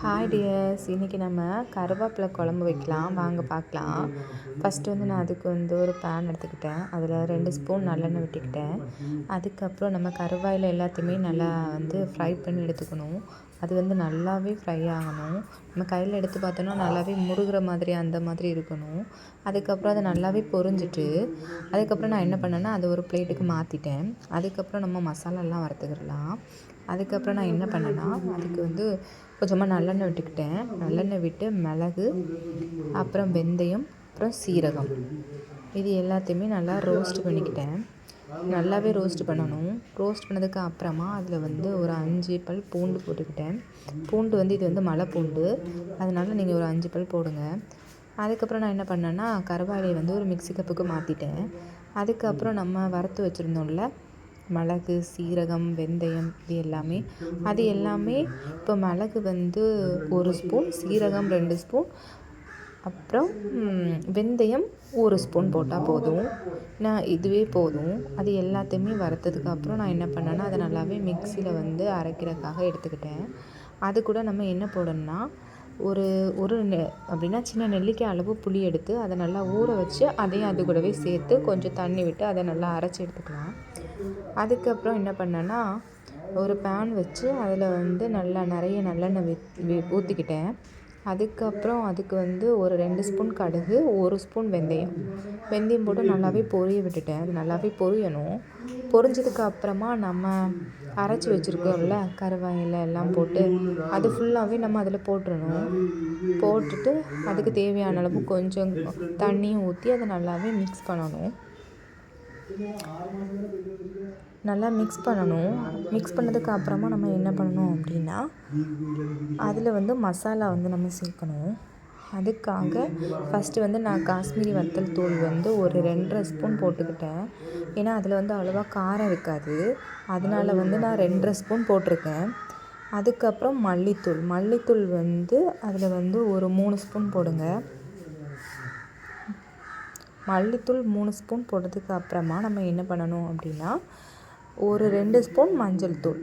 Hi tears இன்றைக்கி நம்ம கருவேப்பிலை குழம்பு வைக்கலாம். வாங்க பார்க்கலாம். ஃபஸ்ட்டு வந்து நான் அதுக்கு வந்து ஒரு பேன் எடுத்துக்கிட்டேன். அதில் ரெண்டு ஸ்பூன் நல்லெண்ணெய் விட்டுக்கிட்டேன். அதுக்கப்புறம் நம்ம கருவாயில் எல்லாத்தையுமே நல்லா வந்து ஃப்ரை பண்ணி எடுத்துக்கணும். அது வந்து நல்லாவே ஃப்ரை ஆகணும். நம்ம கையில் எடுத்து பார்த்தோன்னா நல்லாவே முருகிற மாதிரி அந்த மாதிரி இருக்கணும். அதுக்கப்புறம் அதை நல்லாவே பொறிஞ்சிட்டு அதுக்கப்புறம் நான் என்ன பண்ணேன்னா அதை ஒரு பிளேட்டுக்கு மாற்றிட்டேன் அதுக்கப்புறம் நம்ம மசாலாலாம் வறுத்துக்கிடலாம். அதுக்கப்புறம் நான் என்ன பண்ணேன்னா அதுக்கு வந்து கொஞ்சமாக நல்லெண்ணெய் விட்டுக்கிட்டேன். நல்லெண்ணெய் விட்டு மிளகு அப்புறம் வெந்தயம் அப்புறம் சீரகம். இது எல்லாத்தையுமே நல்லா ரோஸ்ட் பண்ணிக்கிட்டேன். நல்லாவே ரோஸ்ட் பண்ணணும். ரோஸ்ட் பண்ணதுக்கு அப்புறமா அதில் வந்து ஒரு அஞ்சு பல் பூண்டு போட்டுக்கிட்டேன். பூண்டு வந்து இது வந்து மலை பூண்டு. அதனால் நீங்கள் ஒரு அஞ்சு பல் போடுங்க. அதுக்கப்புறம் நான் என்ன பண்ணேன்னா கருவாடையை வந்து ஒரு மிக்சி கப்புக்கு மாற்றிட்டேன் அதுக்கப்புறம் நம்ம வறுத்து வச்சுருந்தோம்ல மிளகு சீரகம் வெந்தயம் இது எல்லாமே. அது எல்லாமே இப்போ மிளகு வந்து ஒரு ஸ்பூன் சீரகம் ரெண்டு ஸ்பூன் அப்புறம் வெந்தயம் ஒரு ஸ்பூன் போட்டால் போதும். நான் இதுவே போதும். அது எல்லாத்தையுமே வறுத்ததுக்கு அப்புறம் நான் என்ன பண்ணேன்னா அதை நல்லாவே மிக்சியில் வந்து அரைக்கிறதுக்காக எடுத்துக்கிட்டேன். அது கூட நம்ம என்ன போடணும்னா ஒரு ஒரு நெ அப்படின்னா சின்ன நெல்லிக்காய் அளவு புளி எடுத்து அதை நல்லா ஊற வச்சு அதையும் அது கூடவே சேர்த்து கொஞ்சம் தண்ணி விட்டு அதை நல்லா அரைச்சி எடுத்துக்கலாம். அதுக்கப்புறம் என்ன பண்ணேன்னா ஒரு பேன் வச்சு அதில் வந்து நல்லா நிறைய நல்லெண்ணெய் வி ஊற்றிக்கிட்டேன் அதுக்கப்புறம் அதுக்கு வந்து ஒரு ரெண்டு ஸ்பூன் கடுகு ஒரு ஸ்பூன் வெந்தயம். வெந்தயம் போட்டு நல்லாவே பொரிய விட்டுட்டேன். அது நல்லாவே பொரியணும். பொரிஞ்சதுக்கு அப்புறமா நம்ம அரைச்சி வச்சுருக்கோம்ல கருவாயில் எல்லாம் போட்டு அது ஃபுல்லாகவே நம்ம அதில் போட்டுடணும் போட்டுட்டு அதுக்கு தேவையான அளவு கொஞ்சம் தண்ணியும் ஊற்றி அதை நல்லாவே மிக்ஸ் பண்ணணும். நல்லா மிக்ஸ் பண்ணணும். மிக்ஸ் பண்ணதுக்கு அப்புறமா நம்ம என்ன பண்ணணும் அப்படின்னா அதில் வந்து மசாலா வந்து நம்ம சேர்க்கணும். அதுக்காக ஃபஸ்ட்டு வந்து நான் காஷ்மீரி வத்தல் தூள் வந்து ஒரு ரெண்டரை ஸ்பூன் போட்டுக்கிட்டேன். ஏன்னா அதில் வந்து அவ்வளோவா காரம் இருக்காது. அதனால் வந்து நான் ரெண்டரை ஸ்பூன் போட்டிருக்கேன். அதுக்கப்புறம் மல்லித்தூள். மல்லித்தூள் வந்து அதில் வந்து ஒரு மூணு ஸ்பூன் போடுங்க. மல்லித்தூள் மூணு ஸ்பூன் போட்டதுக்கு அப்புறமா நம்ம என்ன பண்ணணும் அப்படின்னா ஒரு ரெண்டு ஸ்பூன் மஞ்சள் தூள்.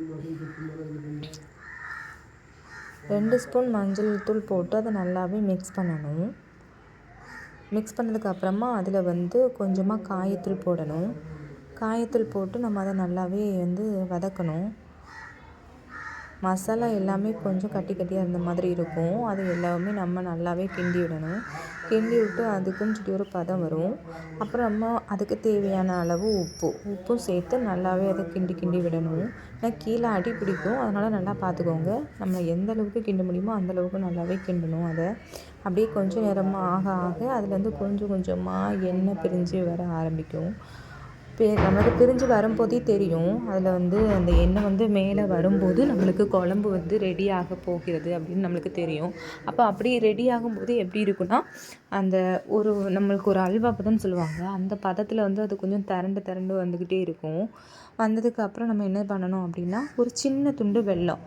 ரெண்டு ஸ்பூன் மஞ்சள் தூள் போட்டு அதை நல்லாவே மிக்ஸ் பண்ணணும். மிக்ஸ் பண்ணதுக்கு அப்புறமா அதில் வந்து கொஞ்சமாக காயத்தூள் போடணும். காயத்தூள் போட்டு நம்ம அதை நல்லாவே வந்து வதக்கணும். மசாலா எல்லாமே கொஞ்சம் கட்டி கட்டியாக இருந்த மாதிரி இருக்கும். அது எல்லாமே நம்ம நல்லாவே கிண்டி விடணும். கிண்டி விட்டு அதுக்குன்னு சொல்லி ஒரு பதம் வரும். அப்புறம் நம்ம அதுக்கு தேவையான அளவு உப்பு. உப்பும் சேர்த்து நல்லாவே அதை கிண்டி கிண்டி விடணும். ஏன்னா கீழே அடி பிடிக்கும். அதனால் நல்லா பார்த்துக்கோங்க. நம்ம எந்த அளவுக்கு கிண்ட முடியுமோ அந்தளவுக்கு நல்லாவே கிண்டணும் அதை. அப்படியே கொஞ்சம் நேரமாக ஆக ஆக அதுலேருந்து கொஞ்சம் கொஞ்சமாக எண்ணெய் பிரிஞ்சு வர ஆரம்பிக்கும். நம்மளுக்கு பிரிஞ்சு வரும்போதே தெரியும். அதில் வந்து அந்த எண்ணெய் வந்து மேலே வரும்போது நம்மளுக்கு குழம்பு வந்து ரெடி ஆக போகிறது அப்படின்னு நம்மளுக்கு தெரியும். அப்போ அப்படி ரெடி ஆகும்போது எப்படி இருக்குன்னா அந்த ஒரு நம்மளுக்கு ஒரு அல்வா பதம்னு சொல்லுவாங்க. அந்த பதத்தில் வந்து அது கொஞ்சம் திரண்டு திரண்டு வந்துக்கிட்டே இருக்கும். வந்ததுக்கு அப்புறம் நம்ம என்ன பண்ணணும் அப்படின்னா ஒரு சின்ன துண்டு வெல்லம்.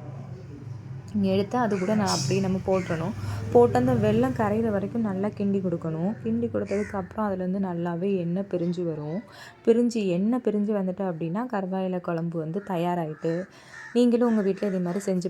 எடுத்து அது கூட நான் அப்படியே நம்ம போட்டுறணும். போட்டு அந்த வெள்ளம் கரையிற வரைக்கும் நல்லா கிண்டி கொடுக்கணும். கிண்டி கொடுத்ததுக்கப்புறம் அதுலேருந்து நல்லாவே எண்ணெய் பிரிஞ்சு வரும். பிரிஞ்சு எண்ணெய் பிரிஞ்சு வந்துட்டு அப்படின்னா கருவாயில் குழம்பு வந்து தயாராகிட்டு நீங்களும் உங்கள் வீட்டில் இதே மாதிரி செஞ்சு